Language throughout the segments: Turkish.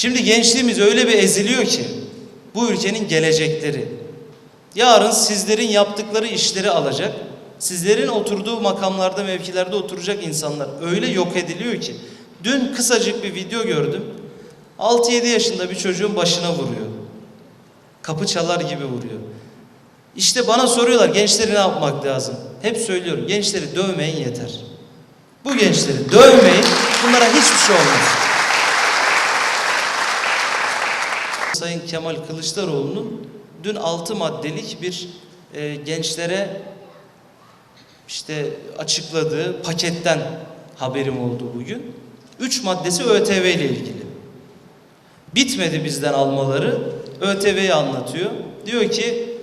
Şimdi gençliğimiz öyle bir eziliyor ki bu ülkenin gelecekleri. Yarın sizlerin yaptıkları işleri alacak. Sizlerin oturduğu makamlarda, mevkilerde oturacak insanlar öyle yok ediliyor ki. Dün kısacık bir video gördüm. 6-7 yaşında bir çocuğun başına vuruyor. Kapı çalar gibi vuruyor. İşte bana soruyorlar gençleri ne yapmak lazım? Hep söylüyorum gençleri dövmeyin yeter. Bu gençleri dövmeyin bunlara hiçbir şey olmaz. Sayın Kemal Kılıçdaroğlu'nun dün 6 maddelik bir e, gençlere işte açıkladığı paketten haberim oldu bugün. 3 maddesi ÖTV ile ilgili. Bitmedi bizden almaları. ÖTV'yi anlatıyor. Diyor ki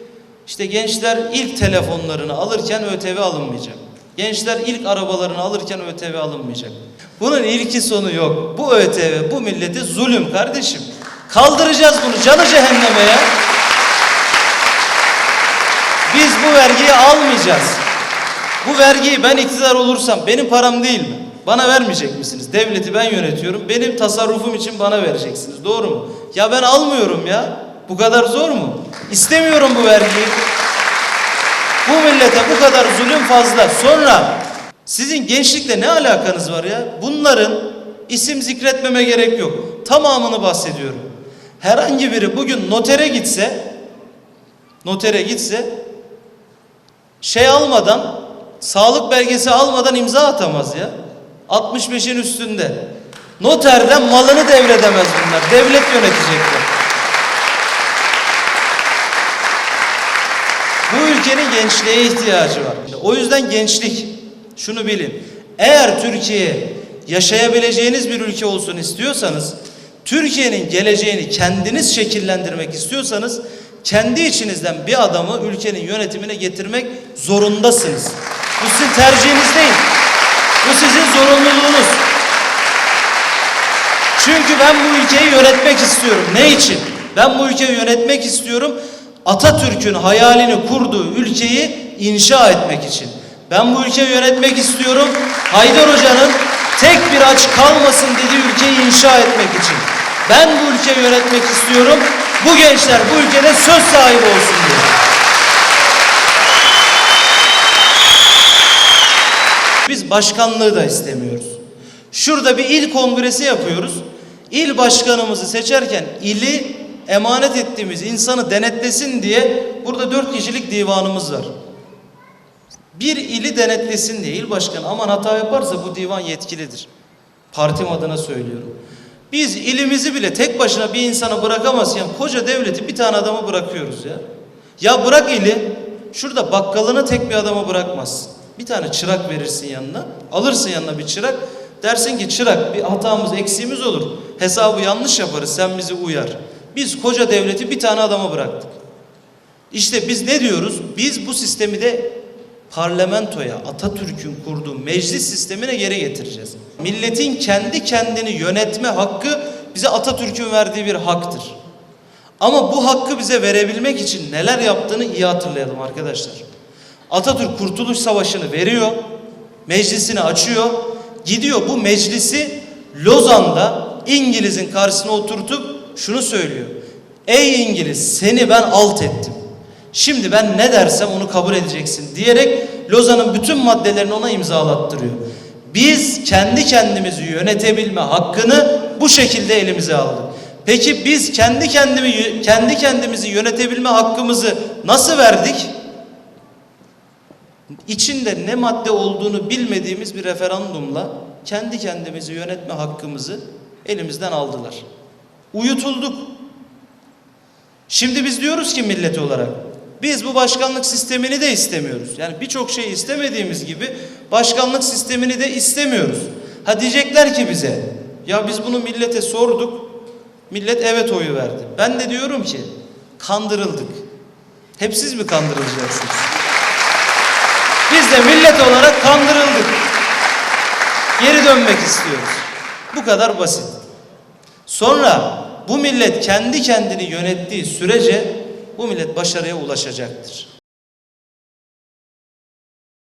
işte gençler ilk telefonlarını alırken ÖTV alınmayacak. Gençler ilk arabalarını alırken ÖTV alınmayacak. Bunun ilki sonu yok. Bu ÖTV bu millete zulüm kardeşim. Kaldıracağız bunu canı cehenneme ya. Biz bu vergiyi almayacağız. Bu vergiyi ben iktidar olursam benim param değil mi? Bana vermeyecek misiniz? Devleti ben yönetiyorum. Benim tasarrufum için bana vereceksiniz. Doğru mu? Ya ben almıyorum ya. Bu kadar zor mu? İstemiyorum bu vergiyi. Bu millete bu kadar zulüm fazla. Sonra sizin gençlikle ne alakanız var ya? Bunların isim zikretmeme gerek yok. Tamamını bahsediyorum. Herhangi biri bugün notere gitse notere gitse şey almadan sağlık belgesi almadan imza atamaz ya. 65'in üstünde. Noterden malını devredemez bunlar. Devlet yönetecekler. Bu ülkenin gençliğe ihtiyacı var. O yüzden gençlik şunu bilin. Eğer Türkiye yaşayabileceğiniz bir ülke olsun istiyorsanız, Türkiye'nin geleceğini kendiniz şekillendirmek istiyorsanız kendi içinizden bir adamı ülkenin yönetimine getirmek zorundasınız. Bu sizin tercihiniz değil. Bu sizin zorunluluğunuz. Çünkü ben bu ülkeyi yönetmek istiyorum. Ne için? Ben bu ülkeyi yönetmek istiyorum. Atatürk'ün hayalini kurduğu ülkeyi inşa etmek için. Ben bu ülkeyi yönetmek istiyorum. Haydar Hoca'nın tek bir aç kalmasın dediği ülkeyi inşa etmek için. Ben bu ülkeyi yönetmek istiyorum. Bu gençler bu ülkede söz sahibi olsun diye. Biz başkanlığı da istemiyoruz. Şurada bir il kongresi yapıyoruz. İl başkanımızı seçerken ili emanet ettiğimiz insanı denetlesin diye burada dört kişilik divanımız var. Bir ili denetlesin diye il başkanı aman hata yaparsa bu divan yetkilidir. Partim adına söylüyorum. Biz ilimizi bile tek başına bir insana bırakamazken koca devleti bir tane adama bırakıyoruz ya. Ya bırak ili, şurada bakkalını tek bir adama bırakmazsın. Bir tane çırak verirsin yanına, alırsın yanına bir çırak. Dersin ki çırak bir hatamız, eksiğimiz olur. Hesabı yanlış yaparız, sen bizi uyar. Biz koca devleti bir tane adama bıraktık. İşte biz ne diyoruz? Biz bu sistemi de parlamentoya, Atatürk'ün kurduğu meclis sistemine geri getireceğiz. Milletin kendi kendini yönetme hakkı bize Atatürk'ün verdiği bir haktır. Ama bu hakkı bize verebilmek için neler yaptığını iyi hatırlayalım arkadaşlar. Atatürk Kurtuluş Savaşı'nı veriyor, meclisini açıyor, gidiyor bu meclisi Lozan'da İngiliz'in karşısına oturtup şunu söylüyor. Ey İngiliz seni ben alt ettim. Şimdi ben ne dersem onu kabul edeceksin diyerek Lozan'ın bütün maddelerini ona imzalattırıyor. Biz kendi kendimizi yönetebilme hakkını bu şekilde elimize aldık. Peki biz kendi kendimi kendi kendimizi yönetebilme hakkımızı nasıl verdik? İçinde ne madde olduğunu bilmediğimiz bir referandumla kendi kendimizi yönetme hakkımızı elimizden aldılar. Uyutulduk. Şimdi biz diyoruz ki millet olarak biz bu başkanlık sistemini de istemiyoruz. Yani birçok şeyi istemediğimiz gibi başkanlık sistemini de istemiyoruz. Ha diyecekler ki bize ya biz bunu millete sorduk. Millet evet oyu verdi. Ben de diyorum ki kandırıldık. Hep siz mi kandırılacaksınız? Biz de millet olarak kandırıldık. Geri dönmek istiyoruz. Bu kadar basit. Sonra bu millet kendi kendini yönettiği sürece bu millet başarıya ulaşacaktır.